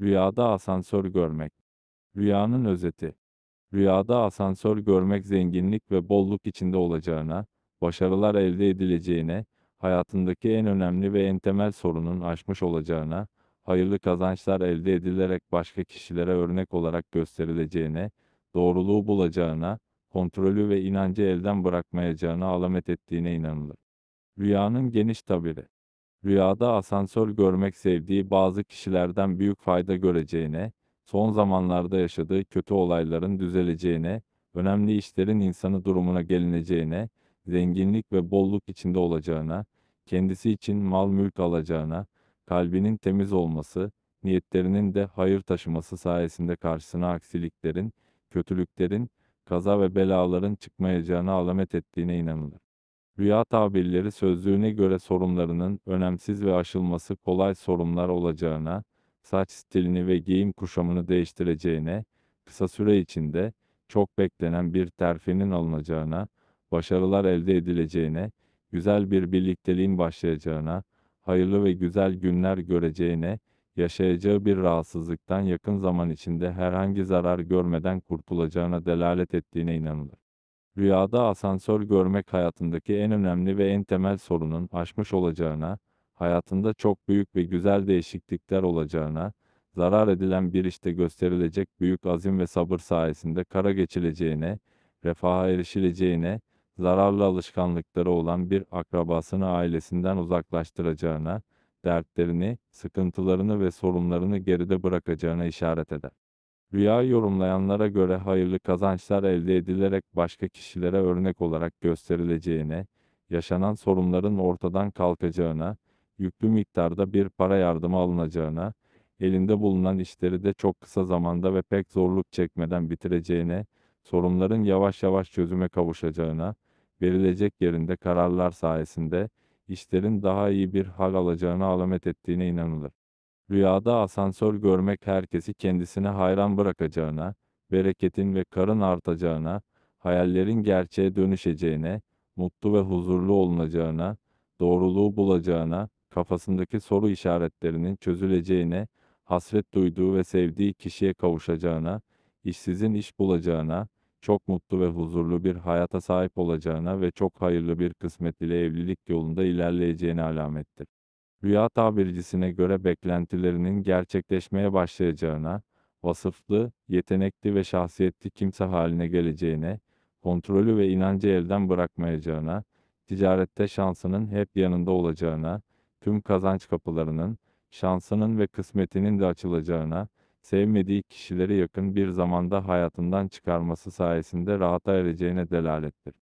Rüyada asansör görmek. Rüyanın özeti. Rüyada asansör görmek zenginlik ve bolluk içinde olacağına, başarılar elde edileceğine, hayatındaki en önemli ve en temel sorunun aşmış olacağına, hayırlı kazançlar elde edilerek başka kişilere örnek olarak gösterileceğine, doğruluğu bulacağına, kontrolü ve inancı elden bırakmayacağına alamet ettiğine inanılır. Rüyanın geniş tabiri. Rüyada asansör görmek sevdiği bazı kişilerden büyük fayda göreceğine, son zamanlarda yaşadığı kötü olayların düzeleceğine, önemli işlerin insanı durumuna gelineceğine, zenginlik ve bolluk içinde olacağına, kendisi için mal mülk alacağına, kalbinin temiz olması, niyetlerinin de hayır taşıması sayesinde karşısına aksiliklerin, kötülüklerin, kaza ve belaların çıkmayacağına alamet ettiğine inanılır. Rüya tabirleri sözlüğüne göre sorunlarının önemsiz ve aşılması kolay sorunlar olacağına, saç stilini ve giyim kuşamını değiştireceğine, kısa süre içinde çok beklenen bir terfinin alınacağına, başarılar elde edileceğine, güzel bir birlikteliğin başlayacağına, hayırlı ve güzel günler göreceğine, yaşayacağı bir rahatsızlıktan yakın zaman içinde herhangi zarar görmeden kurtulacağına delalet ettiğine inanılır. Rüyada asansör görmek hayatındaki en önemli ve en temel sorunun aşmış olacağına, hayatında çok büyük ve güzel değişiklikler olacağına, zarar edilen bir işte gösterilecek büyük azim ve sabır sayesinde kara geçileceğine, refaha erişileceğine, zararlı alışkanlıkları olan bir akrabasını ailesinden uzaklaştıracağına, dertlerini, sıkıntılarını ve sorunlarını geride bırakacağına işaret eder. Rüya yorumlayanlara göre hayırlı kazançlar elde edilerek başka kişilere örnek olarak gösterileceğine, yaşanan sorunların ortadan kalkacağına, yüklü miktarda bir para yardımı alınacağına, elinde bulunan işleri de çok kısa zamanda ve pek zorluk çekmeden bitireceğine, sorunların yavaş yavaş çözüme kavuşacağına, verilecek yerinde kararlar sayesinde işlerin daha iyi bir hal alacağına alamet ettiğine inanılır. Rüyada asansör görmek herkesi kendisine hayran bırakacağına, bereketin ve karın artacağına, hayallerin gerçeğe dönüşeceğine, mutlu ve huzurlu olunacağına, doğruluğu bulacağına, kafasındaki soru işaretlerinin çözüleceğine, hasret duyduğu ve sevdiği kişiye kavuşacağına, işsizin iş bulacağına, çok mutlu ve huzurlu bir hayata sahip olacağına ve çok hayırlı bir kısmet ile evlilik yolunda ilerleyeceğine alamettir. Rüya tabircisine göre beklentilerinin gerçekleşmeye başlayacağına, vasıflı, yetenekli ve şahsiyetli kimse haline geleceğine, kontrolü ve inancı elden bırakmayacağına, ticarette şansının hep yanında olacağına, tüm kazanç kapılarının, şansının ve kısmetinin de açılacağına, sevmediği kişileri yakın bir zamanda hayatından çıkarması sayesinde rahata ereceğine delalettir.